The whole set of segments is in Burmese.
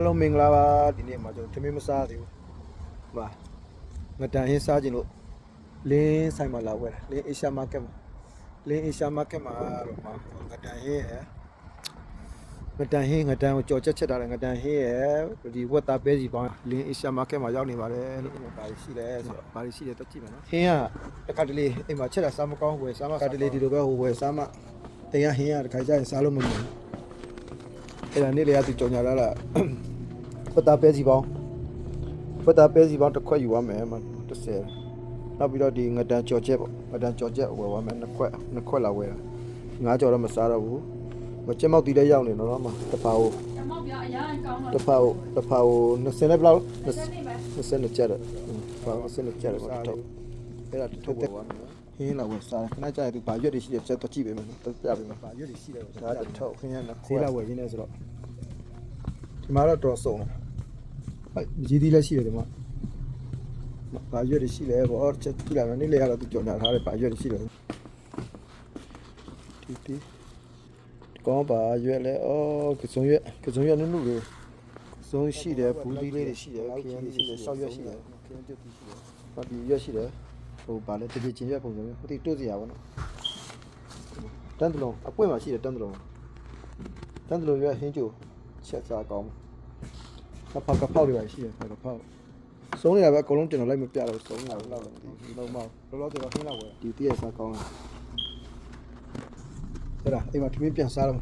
အားလုံးမင်္ဂလာပါဒီနေ့မှာကျွန်တော်ထမင်းမစားသေးဘူး။ဟာငတန်ဟင်းစားခြင်းလို့လင်းဆိုင်မှာလာဝယ်တာလင်းအေရှာမားကတ်မှာလင်းအေရှာမားကတ်မှာတော့မှာငတန်ဟင်းရယ်ငတန်ဟင်းငတန်ကိုကြော်ချက်ချက်ထားတယ်ငတန်ဟင်းရယ်ဒီဝက်သားပဲစီပေါင်းလင်းအေရှာမားကတ်မှာရောက်နေပါတယ်လို့ဘာလို့ရှိလဲဆိုတော့ဘာလို့ရှိလဲတက်ကြည့်မယ်နော်ဟင်းကတစ်ခါတလေအိမ်မှာချက်တာစားမကောင်းဝယ်စားမခါတလေဒီလိုပဲဟိုဝယ်စားမအိမ်ကဟင်းကတစ်ခါကျရင်စားလို့မမြင်ဘူးအဲ့ဒါနေ့လေကသူကြော်ညာလာတာ ဖတ်တာပဲစီပေါင်းဖတ်တာပဲစီပေါင်းတစ်ခွက်ယူရမယ်မ30နောက်ပြီးတော့ဒီငတန်ကြော်ချက်ပေါ့ငတန်ကြော်ချက်ဝယ်ရမယ်နှစ်ခွက်နှစ်ခွက်လာဝယ်တာငါးကြော်တော့မစားတော့ဘူးမကျက်မောက်တီးလည်းရောက်နေတော့နော်မတစ်ဖာကိုအမောက်ပြအရန်ကောင်းတော့တစ်ဖာကိုတစ်ဖာကို20နဲ့ဘယ်လောက်စနေပဲ20နဲ့ကျက်တယ်ဘာ20နဲ့ကျက်တယ်ပေါ့တော့အဲ့ဒါထုတ်ဝယ်ရမယ်ဟင်းလာဝယ်စားခဏကြာရင်သူဘာရွက်တွေရှိတယ်ချက်တော့ကြည့်ပေးမယ်တော့ပြပေးမယ်ဘာရွက်တွေရှိတယ်ဒါတော့ထုတ်ခင်းရနှစ်ခွက်လာဝယ်ရင်းနေဆိုတော့ဒီမှာတော့တော်စုံတယ်ဟုတ် မကြီးသေးလည်းရှိတယ်ဒီမှာဘာရွက်တွေရှိလဲဗောချက်ကြည့်လိုက်မယ်နေ့လေကတော့သူကြော်ညာထားတယ်ဘာရွက်တွေရှိတယ်တီတီကောင်းပါရွက်လဲအော်ကစုံရွက်ကစုံရွက်နုနုလေးစုံရှိတယ်ဘူးသီးလေးတွေရှိတယ်ခရမ်းလေးရှိတယ်ရှောက်ရွက်ရှိတယ်ခရမ်းကျွတ်သီးရှိတယ်ဟောဒီရွက်ရှိတယ်ဟိုဗာလဲတပြေချင်းရွက်ပုံစံမျိုးဟိုဒီတို့စရာဗောနော်တန်းတလုံးအပွင့်မှာရှိတယ်တန်းတလုံးတန်းတလုံးရွက်ဟင်းကျိုချက်စားကောင်း ကဖောက်ကဖောက်တွေပါရှိတယ်ဖောက်ကဖောက်စုံးနေတာပဲအကုန်လုံးကျွန်တော်လိုက်မပြတော့စုံးနေတာတော့လောက်တော့ဒီလုံးမလောလောကျွန်တော်ခင်းလောက်ဝယ်ဒီတည့်ရစားကောင်းလားအဲ့ဒါအိမ်မှာထမင်းပြန်စားတော့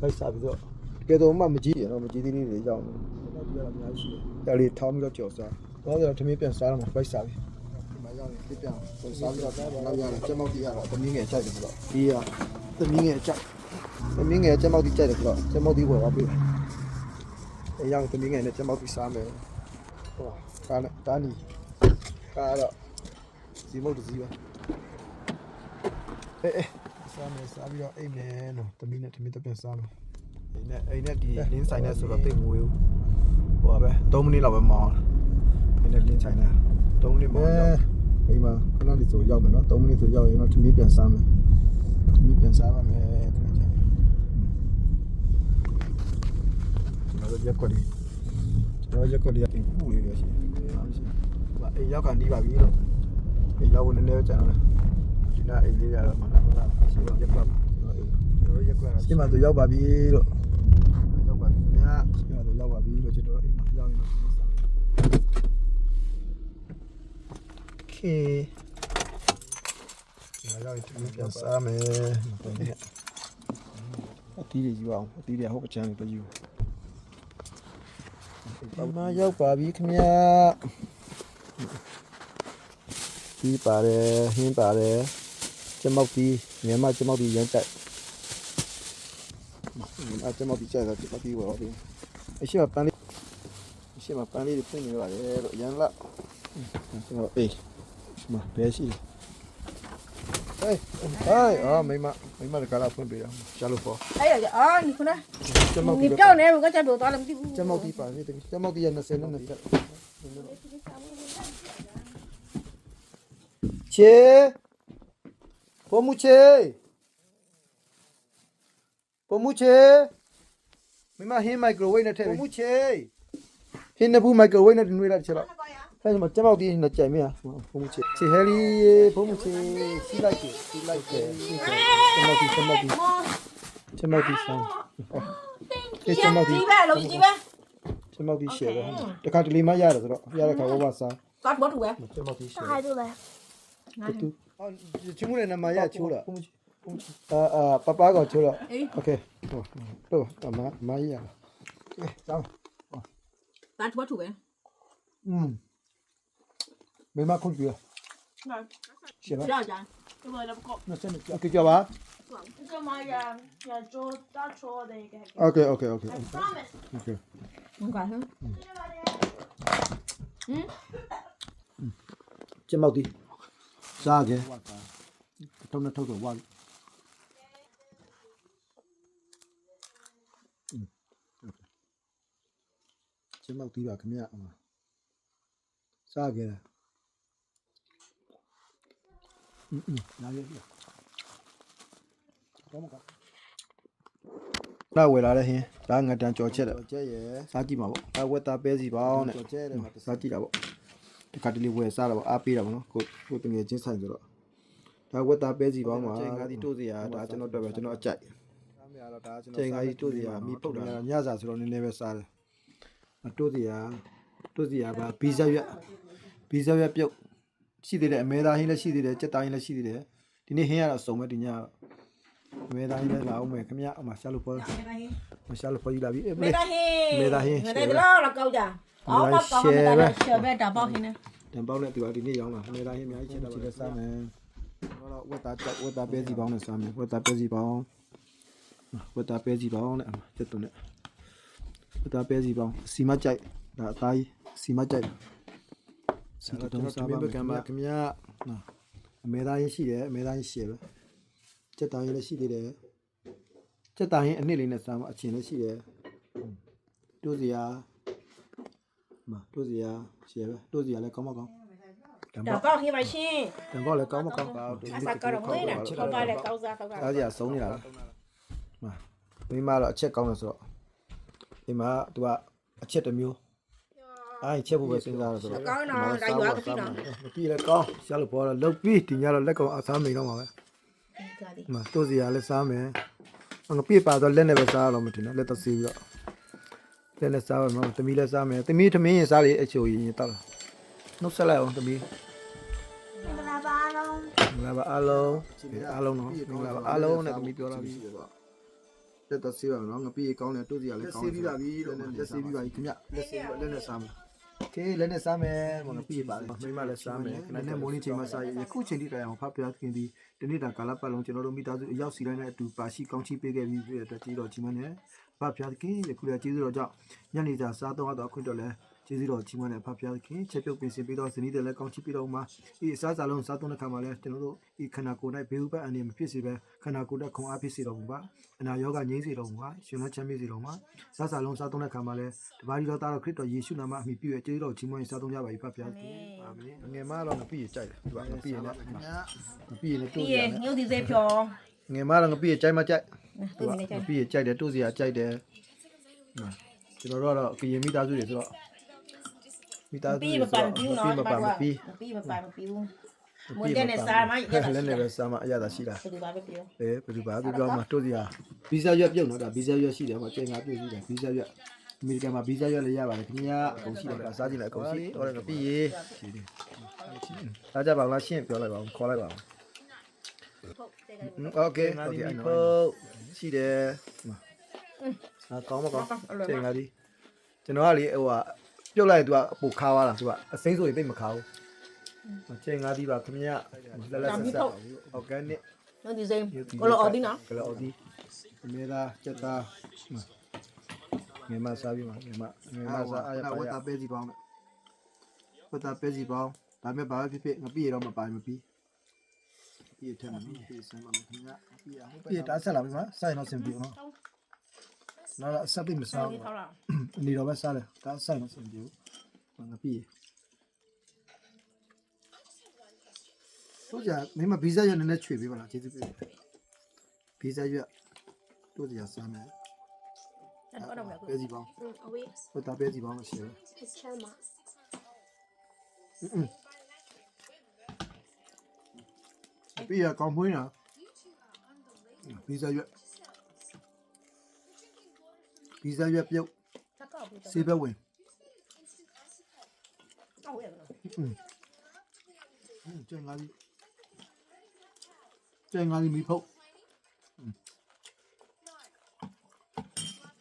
လိုက်စားပြီးတော့တကယ်တော့မှမကြည့်ရတော့မကြည့်သေးလေးတွေရောက်နေတော့ဒီကတော့အများကြီးရှိတယ်ဒါလေးထောင်းပြီးတော့ကြော်စားတော့ကျွန်တော်ထမင်းပြန်စားတော့မှလိုက်စားပြီဒီမှာရောက်နေပြပြန်ဆိုစားပြီးတော့နောက်ရတယ်ကျမောက်တီကတော့သမီးငယ်ကြိုက်တယ်ဆိုတော့ဒီကသမီးငယ်ကြိုက်သမီးငယ်ကျမောက်တီကြိုက်တယ်ဆိုတော့ကျမောက်တီဝယ်ပါပြီ အယောင်သမီးငယ်နဲ့ကျမတို့စားမယ်ဟိုကားနဲ့တာနီကားတော့ဇီမုတ်တစည်းပဲအေးအေးစားမယ်စားပြီးတော့အိမ်မယ်နော်သမီးနဲ့သမီးတော့ပြန်စားမယ်အိမ်နဲ့အိမ်နဲ့ဒီလင်းဆိုင်နဲ့ဆိုတော့တိတ်မွေးဘူးဟိုပါပဲ3မိနစ်လောက်ပဲမောင်းအိမ်နဲ့လင်းဆိုင်နဲ့3မိနစ်မောင်းရောက်အိမ်မှာခဏလေးဆိုရောက်မယ်နော်3မိနစ်ဆိုရောက်ရင်တော့သမီးပြန်စားမယ်သမီးပြန်စားပါမယ်ခဏကြာကျွန် တော်တို့ရက်ခွက်လေး ကျွန်တော်ရက်ကွက်လေးကပူလေးရရှိတယ်။ဟုတ်ရှိ။ဟာအိမ်ရောက်ကနီးပါပြီလို့အိမ်ရောက်ဝင်နေနေကြတော့ဒီနာအိမ်လေးကတော့မနာမနာရှိတော့ရက်ကွက်ကျွန်တော်အိမ်ကျွန်တော်ရက်ကွက်ကရှင်းမသူရောက်ပါပြီလို့ရောက်ပါပြီခင်ဗျာရှင်းမသူရောက်ပါပြီလို့ကျွန်တော်အိမ်မှာရောက်နေတော့ဆက်โอเคငါရောက်ရင်ပြန်စားမယ်အတီးတွေယူအောင်အတီးတွေဟုတ်ကချမ်းတွေပဲယူ ဒီမှာရောက်ပါပြီခင်ဗျာဒီပါတယ်ဟင်းပါတယ်ကျမောက်ပြီးမြန်မာကျမောက်ပြီးရမ်းတိုက်အကျမောက်ပြီးကြိုက်တော့ကျမောက်ပြီးဝယ်ပါပြီအရှိမပန်းလေးအရှိမပန်းလေးတွေပြင်နေပါတယ်လို့ရမ်းလာကျွန်တော်အေးမဘယ်ရှိဟေးဟေးအော်မိမမိမကလာဖွင့်ပေးတာရှာ Ay, ay, ah, may ma, may malakala po bira. Chalo po. Ay, ay, ah, ni ko na. Chamo ki. Ni ko na, mo ka chalo to alam ti. Chamo ki pa, ni tagi. Chamo ki yan na sen na. Che. Pomuche. Pomuche. Mima hin microwave na the. Pomuche. Hin na bu microwave na dinwi la chalo. အဲ့ဒီမှာကျမောက်တီးနဲ့ကြိုင်မြရဖုံးမှုချေချေဟယ်လီဖုံးမှုချေစီးလိုက်ချေစီးလိုက်ချေကျမောက်တီးကျမောက်တီးကျမောက်တီးဆောင်းကဲကျမောက်တီးကြီးပဲလုံးကြီးပဲကျမောက်တီးရှယ်ပဲတခါတလေမှရတယ်ဆိုတော့ရတဲ့ခါဝဝစားကတ်ဘောတူပဲကျမောက်တီးရှယ်ဟာတူပဲငါတူအော်ချင်းမလေးနမရချိုးလားအာအာပပကောချိုးတော့โอเคဟိုတော့မမရလာကဲဆောင်းကတ်ဘောတူပဲอืม 没嘛空余，Nej, 写不吧，要讲，因为那不够。那真的 OK 叫吧 Så må jeg, jeg tror, der tror jeg det ikke. Jeg，OK OK OK promise. OK，Muốn quả không? Det var det. 这毛的，啥个？偷那偷走挖的，嗯，OK，这毛的吧，怎么样啊？啥个？嗯嗯，拿这个。ကောင်းမကောင်းလာဝယ်လာတဲ့ဟင်းဒါငတန်ကြော်ချက်တဲ့ကြော်ချက်ရယ်စားကြည့်ပါပေါ့ဒါဝက်သားပဲစီပေါင်းတဲ့ကြော်ချက်တဲ့မှာစားကြည့်တာပေါ့ဒီကတလေးဝယ်စားတာပေါ့အားပေးတာပေါ့နော်ကိုကိုတငယ်ချင်းဆိုင်ဆိုတော့ဒါဝက်သားပဲစီပေါင်းပါချိန်ကားဒီတို့စရာဒါကျွန်တော်တော့ပဲကျွန်တော်အကြိုက်စားမရတော့ဒါကျွန်တော်ချိန်ကားဒီတို့စရာမီးပုတ်တာညစာဆိုတော့နည်းနည်းပဲစားတယ်တို့စရာတို့စရာပါဘီဇက်ရက်ဘီဇက်ရက်ပြုတ် ရှိသေးတယ်အမဲသားဟင်းလည်းရှိသေးတယ်ကြက်သားဟင်းလည်းရှိသေးတယ်ဒီနေ့ဟင်းရတော့စုံမဲ့ဒီညကတော့အမဲသားဟင်းလည်းလာအောင်မယ်ခင်ဗျအမရှာလို့ပေါ်မေတာဟင်းမရှာလို့ပေါ်ယူလာပြီအေးမေတာဟင်းမေတာဟင်းမေတာတော့လောက်ကောက်ကြအော်မကောက်မေတာလည်းရှယ်ဘက်တာပေါက်ဟင်းနဲ့တန်ပေါက်နဲ့သူကဒီနေ့ရောင်းတာမေသားဟင်းအများကြီးချက်တော့စားမယ်တော့ဝက်သားချက်ဝက်သားပဲစီပေါင်းနဲ့စားမယ်ဝက်သားပဲစီပေါင်းဝက်သားပဲစီပေါင်းနဲ့အမချက်တုံးနဲ့ဝက်သားပဲစီပေါင်းစီမကြိုက်ဒါအသားကြီးစီမကြိုက် စီတုံးစားပါမယ်ခင်ဗျခင်ဗျနော်အမေသားရင်းရှိတယ်အမေသားရင်းရှယ်ပဲချက်သားရင်းလည်းရှိသေးတယ်ချက်သားရင်းအနှစ်လေးနဲ့စားမှအချင်းလည်းရှိတယ်တို့စီယာမတို့စီယာရှယ်ပဲတို့စီယာလည်းကောင်းမကောင်းတန်တာပေါက်ပေါက်ဟင်းပါရှင်တန်ပေါက်လည်းကောင်းမကောင်းပါအစားကတော့မွေးတာချောပါလေကောက်စားကောက်စားအားကြီးကဆုံးနေတာလားမှာမိမတော့အချက်ကောင်းတယ်ဆိုတော့ဒီမှာ तू ကအချက်တစ်မျိုး အားချက်ဖို့ပဲစဉ်းစားရဆိုတော့ကောင်းတော့ဒါရွာကတိတော့ပြီးလည်းကောင်းရှာလို့ပေါ်တော့လုတ်ပြီးဒီညတော့လက်ကောင်အစားမိတော့မှာပဲဒါဒီဒီမှာတိုးစီရလည်းစားမယ်ငါပြပါတော့လက်နဲ့ပဲစားရတော့မထင်တော့လက်သက်စီးပြီးတော့လက်နဲ့စားရမှာတမီလည်းစားမယ်တမီထမင်းရင်စားလေအချိုရင်တောက်လာနှုတ်ဆက်လိုက်အောင်တမီမလာပါတော့မင်္ဂလာပါအားလုံးအားလုံးနော်မင်္ဂလာပါအားလုံးနဲ့တမီပြောလာပြီလက်သက်စီးပါနော်ငါပြေးကောင်းတယ်တိုးစီရလည်းကောင်းတယ်လက်စီးပြီးပါပြီလက်စီးပြီးပါပြီခင်ဗျလက်စီးပြီးလက်နဲ့စားမယ် ကဲလည်းနဲ့စားမယ်ဘုံပြည့်ပါလေမိမလည်းစားမယ်ခဏနဲ့မိုးလေးချိန်မှစားရယခုချိန်ထိတိုင်အောင်ဖဖပြားခင်ပြီးဒီနေ့တာကာလပတ်လုံးကျွန်တော်တို့မိသားစုအရောက်စီတိုင်းနဲ့အတူပါရှိကောင်းချီးပေးခဲ့ပြီးပြည့်တဲ့အတွက်ကျေးဇူးတော်ကြီးမနဲ့ဖဖပြားခင်ယခုလည်းကျေးဇူးတော်ကြောင့်ညနေစာစားတော့တော့ခွင့်တော်လဲ ကျေးဇူးတော်ကြီးမနဲ့ဖဖျားခင်ချက်ပြုတ်ပြင်ဆင်ပြီးတော့ဇနီးတယ်လည်းကောင်းချီးပြီးတော့မှဒီအစားစားလုံးစားတော့တဲ့ခါမှာလဲကျွန်တော်တို့ဒီခန္ဓာကိုယ်၌ဘေးဥပတ်အနေမဖြစ်စေပဲခန္ဓာကိုယ်နဲ့ခွန်အားဖြစ်စေတော်မူပါအနာရောဂါငြိမ်းစေတော်မူပါရှင်မချမ်းမြေ့စေတော်မှာစားစားလုံးစားတော့တဲ့ခါမှာလဲတပါးဒီတော်သားတော်ခရစ်တော်ယေရှုနာမအမိပြုရဲ့ကျေးဇူးတော်ကြီးမနဲ့စားတော့ကြပါပြီဖဖျားခင်အာမင်ငယ်မတော့မပြီးကြိုက်တယ်သူကမပြီးရင်လည်းမပြီးရင်လည်းတိုးပြီးရရတယ်ညို့ဒီစေဖြောငယ်မတော့ငပိကြိုက်မကြိုက်သူမနေကြငပိကြိုက်တယ်တို့စီကကြိုက်တယ်ကျွန်တော်တို့ကတော့ကရင်မိသားစုတွေဆိုတော့ မိသားစု ပြီး တွေ မ ဆို ပန် တော့ ပြူ မ နော် ပြီးမပန်မပြီး ပြီးမပန်မပြူမွန်တဲ့နဲ့စားမှရတာ လည်းနဲ့ပဲစားမအရသာရှိတာ ဘယ်လိုပါပဲပြော အဲဘယ်သူပါသူပြောမှတို့စီကဗီဇာရွက်ပြုတ်နော်ဒါဗီဇာရွက်ရှိတယ်ဟိုချိန်ငါပြုတ်ရှိတယ်ဗီဇာရွက်အမေရိကန်မှာဗီဇာရွက်လည်းရပါတယ်ခင်ဗျာအကုန်ရှိတယ်ကစားကြည့်လိုက်အကုန်ရှိတော့လည်းငပိရေရှိတယ်စားကြပါလားရှင်းပြောလိုက်ပါဦးခေါ်လိုက်ပါဦး โอเคโอเคအဲ့တော့ရှိတယ်ဟာကောင်းမကောင်းချိန်လာဒီကျွန်တော်ကလေဟိုဟာ ပြုတ်လိုက်သူကပိုခါသွားတာသူကအစိမ့်ဆိုရင်သိပ်မခါဘူးမချိန်ငါးသီးပါခင်ဗျာလက်လက်ဆက်ဆက်အော်ဂန်နစ် No design. Kalau Audi na. Kalau Audi. Merah, cetak. Memang sabi mah, memang. Memang sa ayat ayat. Wata pezi bang. Wata pezi bang. Tapi bawa pipi ngapi ya ramah bawa ngapi. Iya, tenang. Iya, dah salah mah. Saya nak sembuh. လာပြီမစိုက်တော့စင်ပြီနော်နော်လားဆက်ပြီးမစားဘူးထောက်လာနေတော့ပဲစားတယ်ဒါစိုက်တော့စင်ပြီငါပြီးတို့ကြမင်းမဗီဇာရနည်းနည်းချွေပေးပါလားကျေးဇူးပြုတယ်ဗီဇာရတို့ကြစားမယ်အဲ့တော့မလားပဲစီပေါင်းအဝေးဟိုတာပဲစီပေါင်းလို့ရှိတယ် it's chama ပြီးရကောင်းမွေးနော်ဗီဇာရ ဗီဇာရပြုတ်ချက်ကောက်ပြီးစေဘဝင်တော့ဝယ်နော်ကျန်ငါးဒီကျန်ငါးဒီမီဖုတ်ဝတ်သားဝတ်သားပဲစီပေါင်း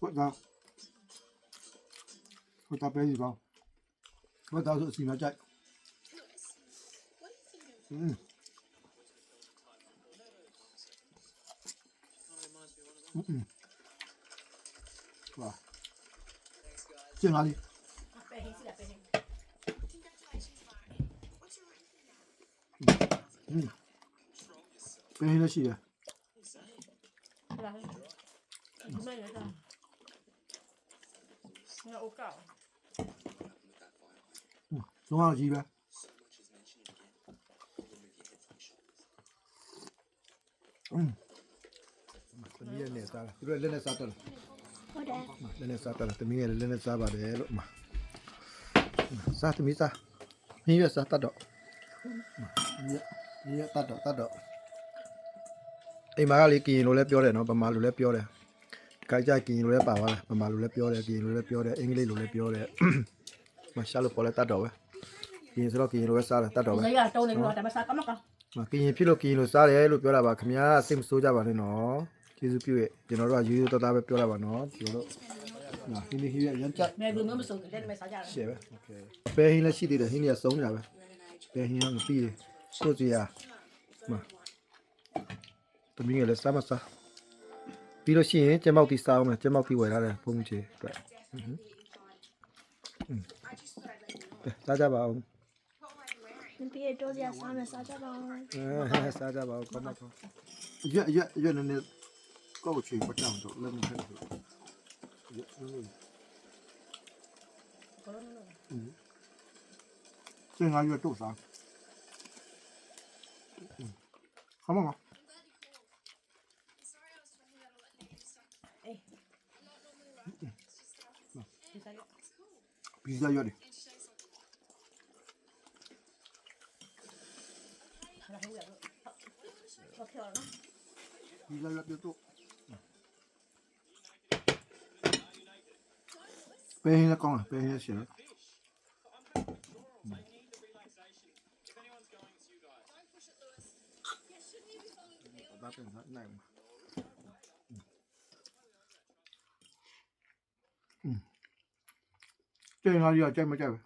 ဝတ်သားဆိုအစီမကြို Cô ta bé gì vào? Cô ta dựa xì nó chạy. Ừ. Ừ ừ. Wow Chuyện nào đi. Ừ. ừ. Bên đây à? là gì à? Ừ. ရတာငါအိုကောက်ဆုံးအောင်ကြီးပဲอืมတမီးရဲ့နဲ့စားလားသူတို့လည်းနဲ့စားတယ်လားဟုတ်တယ်လည်းနဲ့စားတယ်လားတမီးရဲ့လည်းနဲ့စားပါတယ်လို့မှာစားတမီးစားမင်းရစားတတ်တော့ရရတတ်တော့တတ်တော့အိမ်မှာကလေကရင်လိုလည်းပြောတယ်နော်ဗမာလိုလည်းပြောတယ် ကြိုက်ကြကရင်လိုလည်းပါသွားတယ်ဗမာလိုလည်းပြောတယ်ကရင်လိုလည်းပြောတယ်အင်္ဂလိပ်လိုလည်းပြောတယ်မရှာလို့ပေါ်လဲတတ်တော့ပဲကရင်ဆိုတော့ကရင်လိုပဲစားတယ်တတ်တော့ပဲ ဇေယျတုံးနေတော့တမစားကမက မကရင်ဖြစ်လို့ကရင်လို့စားတယ်လို့ပြောတာပါခင်ဗျာစိတ်မဆိုးကြပါနဲ့နော်ကျေးဇူးပြုရဲ့ကျွန်တော်တို့ကရိုးရိုးသားသားပဲပြောတာပါနော်ကျွန်တော်တို့နာဟင်းလေးဟင်းရရမ်းကြက် မဲဘူးမစုံတယ်လည်းမစားကြတယ် ရှယ်ပဲโอเคပဲဟင်းလည်းရှိသေးတယ်ဟင်းတွေကစုံနေတာပဲပဲဟင်းကမပြီးဘူးကိုစီယာမတမီးကလည်းစားမစား ပြီးလို့ရှိရင်ကျမောက်တီစားအောင်မယ်ကျမောက်တီဝယ်ထားတယ်ဘုံချေအတွက်ဟွန်းဟွန်းကဲစားကြပါအောင်ဒီပြေတော့ရစားမယ်စားကြပါဦးအဲစားကြပါဦးကောင်းပါကောင်းရွက်ရွက်ရွက်နည်းနည်းကောက်ချေပတ်အောင်တော့လည်းမဖြစ်ဘူးရွက်စင်ငါရွက်တော့စားခမမပီဇာရွက်လေဟုတ်ကဲ့နော် ပီဇာရွက်ပြတော့ပဲဟင်းလည်းကောင်းတယ်ပဲဟင်းလည်းရှင်ဘာပြန် နိုင်မှာကျင်းလာရကြိုက်မကြိုက်ပဲ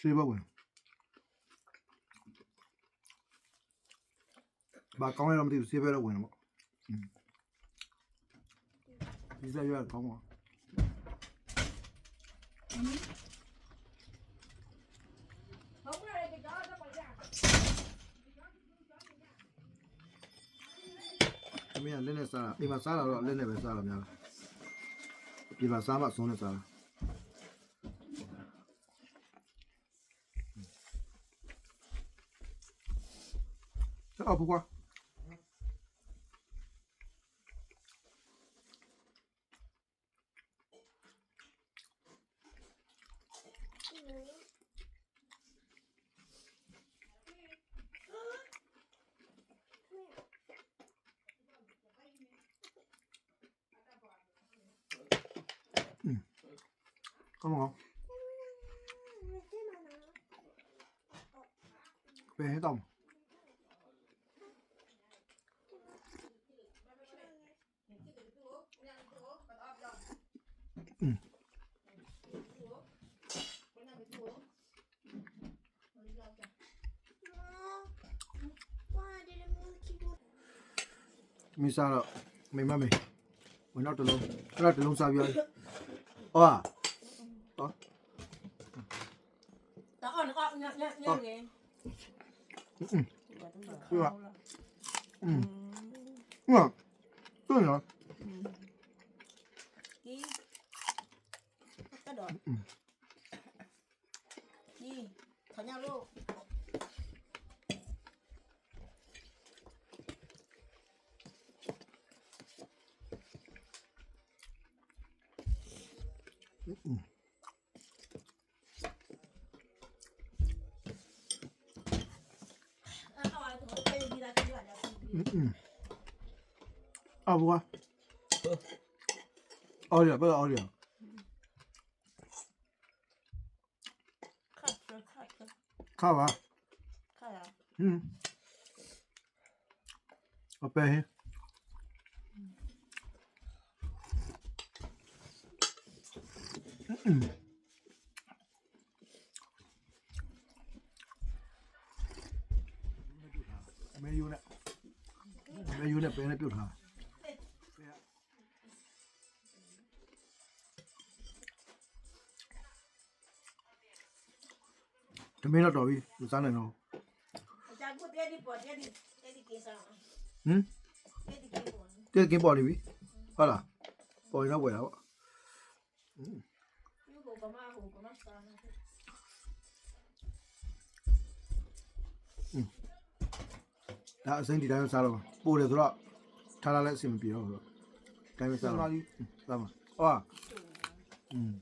စေဘဝင်ဘာကောင်းရတော့မသိဘူးစေဘတော့ဝင်တော့ဒီစားရကောင်းပါဟုတ်ကဲ့ကြောက်တော့ပါရအမေကလက်နဲ့စားတာအိမ်မှာစားတာတော့လက်နဲ့ပဲစားတာများလား ဒီမှာစားမှဆုံးနဲ့စားတာအော်ဘွား Come về hết tổng ừ. mình sao rồi mình mà mình. Mình nói từ lâu. Nói từ lâu sao vậy ờ à. Đó. Đó còn nó có ờ. 嗯对吧？嗯嗯对呀嗯嗯嗯 아 뭐가? 어려 뭐가 어려. 카 있어 카 있어 가와. 카야 응. 아빠 해. 메유나. နဲ့ပဲနဲ့ပြုတ်ထားတာတမင်းတော့တော်ပြီသူစားနိုင်တော့ဟမ်တဲ့ကင်းပေါ်နေပြီဟုတ်လားပေါ်ရတော့ပေါ်ရပါ ဒါအစိမ့်ဒီတိုင်းစားတော့ပို့တယ်ဆိုတော့ထားလာလဲအဆင်မပြေတော့ဘူးတိုင်းမစားတော့စားပါဟုတ်อืม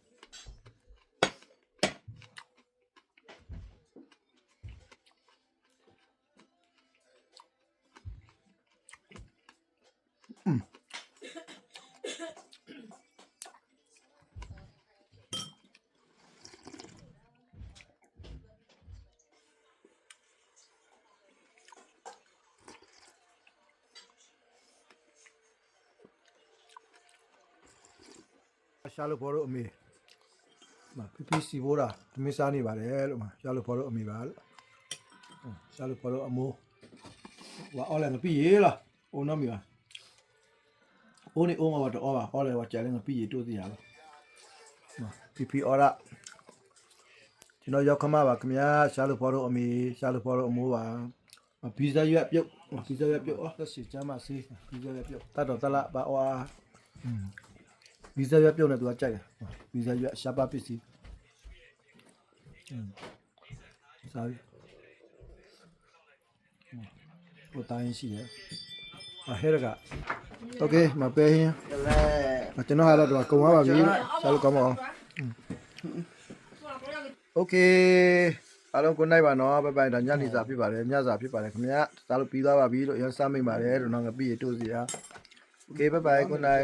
ရှာလို့ဘောတော့အမေမပီပီစီဘောတာဒီမစားနေပါတယ်လို့မရှာလို့ဘောတော့အမေပါလို့ရှာလို့ဘောတော့အမိုးဝါအော်လည်းမပြီးရေလားအိုးနော်မီပါအိုးနေအိုးမှာတော့ပါအော်လည်းဝါကြလည်းမပြီးရေတိုးစီရလားပီပီအော်ရကျွန်တော်ရောက်ခမပါခင်ဗျာရှာလို့ဘောတော့အမေရှာလို့ဘောတော့အမိုးပါဗီဇာရွက်ပြုတ်ဗီဇာရွက်ပြုတ်အော်သက်စီချမ်းမဆေးဗီဇာရွက်ပြုတ်တတ်တော့တလားပါဝါ ဗီဇာရွက်ပြုတ်နေသူကကြိုက်တယ်ဗီဇာရွက်ရှားပါပစ္စည်းစားပြီဟိုတိုင်းရှိတယ်အဟဲရကโอเคမပဲရင်ကျွန်တော်ဟာတော့ကုံသွားပါပြီစားလို့ကောင်းပါအောင်โอเคအားလုံးကိုနိုင်ပါနော်ဘိုင်ဘိုင်ဒါညနေစာဖြစ်ပါတယ်ညစာဖြစ်ပါတယ်ခင်ဗျာစားလို့ပြီးသွားပါပြီလို့ရန်စားမိပါတယ်တို့တော့ငါပြီးရတို့စီဟာโอเคဘိုင်ဘိုင်ကိုနိုင်